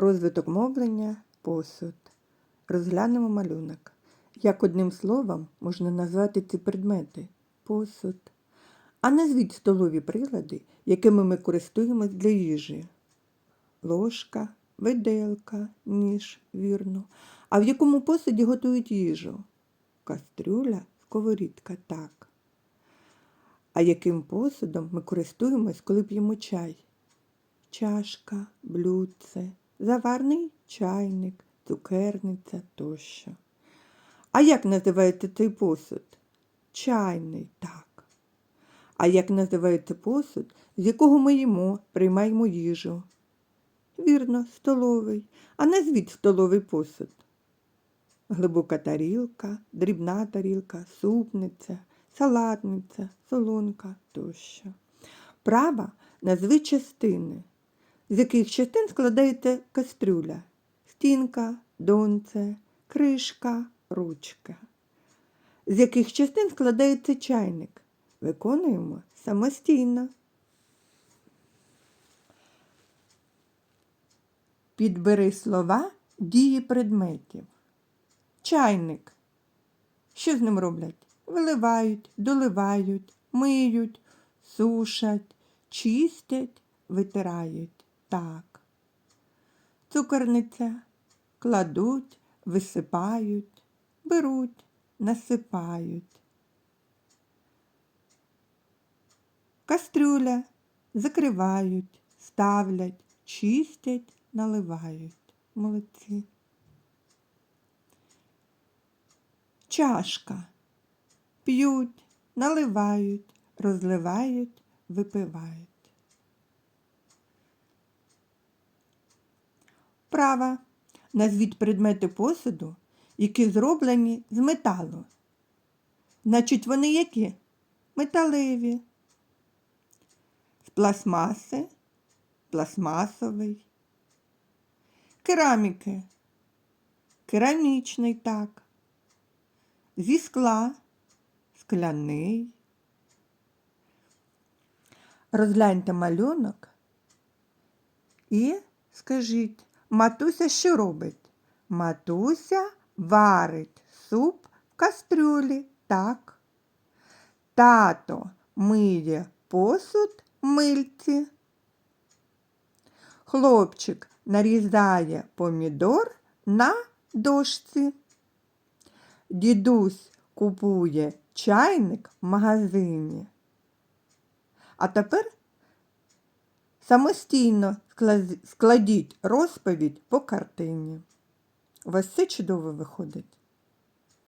Розвиток мовлення, посуд. Розглянемо малюнок. Як одним словом можна назвати ці предмети? Посуд. А назвіть столові прилади, якими ми користуємось для їжі. Ложка, виделка, ніж, вірно. А в якому посуді готують їжу? Кастрюля, сковорідка, так. А яким посудом ми користуємось, коли п'ємо чай? Чашка, блюдце, заварний чайник, цукерниця тощо. А як називається цей посуд? Чайний, так. А як називається посуд, з якого ми їмо, приймаємо їжу? Вірно, столовий. А назвіть столовий посуд. Глибока тарілка, дрібна тарілка, супниця, салатниця, солонка тощо. Права назви частини, з яких частин складається кастрюля, стінка, донце, кришка, ручка. З яких частин складається чайник. Виконуємо самостійно. Підбери слова дії предметів. Чайник. Що з ним роблять? Виливають, доливають, миють, сушать, чистять, витирають. Так. Цукерниця кладуть, висипають, беруть, насипають. Кастрюля закривають, ставлять, чистять, наливають. Молодці. Чашка. П'ють, наливають, розливають, випивають. Права. Назвіть предмети посуду, які зроблені з металу. Значить, вони які? Металеві. З пластмаси, пластмасовий. Кераміки. Керамічний так. Зі скла, скляний. Розгляньте малюнок і скажіть, матуся що робить? Матуся варить суп в кастрюлі, так. Тато миє посуд мильці. Хлопчик нарізає помідор на дошці. Дідусь купує чайник в магазині. А тепер самостійно складіть розповідь по картині. У вас все чудово виходить.